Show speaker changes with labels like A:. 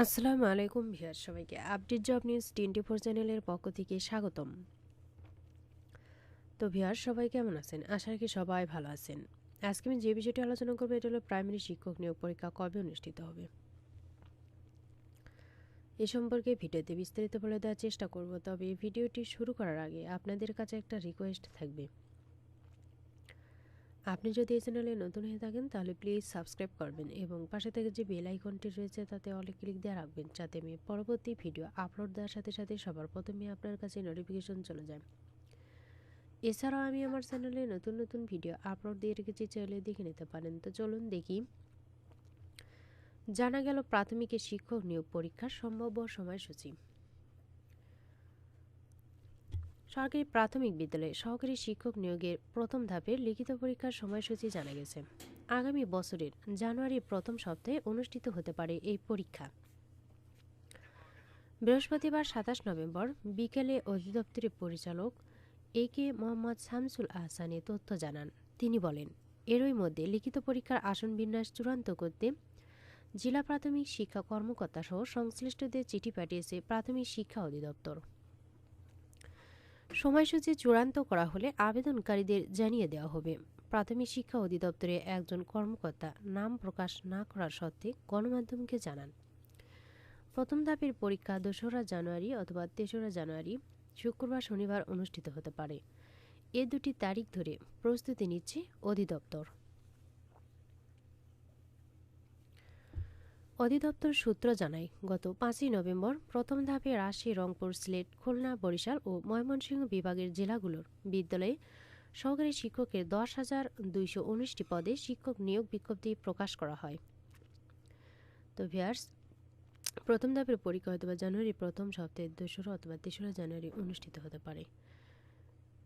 A: আসসালামু আলাইকুম ভিয়ার সবাইকে update job news twenty four চ্যানেলের পক্ষ থেকে স্বাগতম। তো ভিয়ার সবাই কেমন আছেন? আশা রাখি সবাই ভালো আছেন। আজকে আমি যে বিষয়টি আলোচনা করব, এটা হলো প্রাইমারি শিক্ষক নিয়োগ পরীক্ষা কবে অনুষ্ঠিত হবে। এ সম্পর্কে ভিডিওতে বিস্তারিত বলে দেওয়ার চেষ্টা করব, তবে ভিডিওটি শুরু করার আগে আপনাদের কাছে একটা রিকোয়েস্ট থাকবে। আপনি যদি এই চ্যানেলে নতুন হয়ে থাকেন, তাহলে প্লিজ সাবস্ক্রাইব করবেন এবং পাশে থেকে যে বেল আইকনটি রয়েছে, তাতে অনেক ক্লিক দিয়ে রাখবেন যাতে আমি পরবর্তী ভিডিও আপলোড দেওয়ার সাথে সাথে সবার প্রথমে আপনার কাছে নোটিফিকেশন চলে যায়। এছাড়াও আমি আমার চ্যানেলে নতুন নতুন ভিডিও আপলোড দিয়ে রেখেছি, চাইলে দেখে নিতে পারেন। তো চলুন দেখি। জানা গেল প্রাথমিকে শিক্ষক নিয়োগ পরীক্ষার সম্ভাব্য সময়সূচি। সরকারি প্রাথমিক বিদ্যালয়ে সহকারী শিক্ষক নিয়োগের প্রথম ধাপের লিখিত পরীক্ষার সময়সূচি জানা গেছে। আগামী বছরের জানুয়ারির প্রথম সপ্তাহে অনুষ্ঠিত হতে পারে এই পরীক্ষা। বৃহস্পতিবার সাতাশ নভেম্বর বিকেলে অধিদপ্তরের পরিচালক এ কে মোহাম্মদ শামসুল আহসানে তথ্য জানান। তিনি বলেন, এরই মধ্যে লিখিত পরীক্ষার আসন বিন্যাস চূড়ান্ত করতে জেলা প্রাথমিক শিক্ষা কর্মকর্তা সহ সংশ্লিষ্টদের চিঠি পাঠিয়েছে প্রাথমিক শিক্ষা অধিদপ্তর। সময়সূচি চূড়ান্ত করা হলে আবেদনকারীদের জানিয়ে দেওয়া হবে। প্রাথমিক শিক্ষা অধিদপ্তরে একজন কর্মকর্তা নাম প্রকাশ না করার সত্ত্বে গণমাধ্যমকে জানান। প্রথম ধাপের পরীক্ষা দোসরা জানুয়ারি অথবা তেসরা জানুয়ারি, শুক্রবার, শনিবার অনুষ্ঠিত হতে পারে। এ দুটি তারিখ ধরে প্রস্তুতি নিচ্ছে অধিদপ্তর। অধিদপ্তর সূত্র জানায়, গত পাঁচই নভেম্বর প্রথম ধাপে রাজশাহী, রংপুর, সিলেট, খুলনা, বরিশাল ও ময়মনসিংহ বিভাগের জেলাগুলোর বিদ্যালয়ে সহকারী শিক্ষকের দশ হাজার দুইশো উনিশটি পদে শিক্ষক নিয়োগ বিজ্ঞপ্তি প্রকাশ করা হয়। তো ভিয়ার্স প্রথম ধাপের পরীক্ষা অথবা জানুয়ারি প্রথম সপ্তাহে দোসরা অথবা তেসরা জানুয়ারি অনুষ্ঠিত হতে পারে।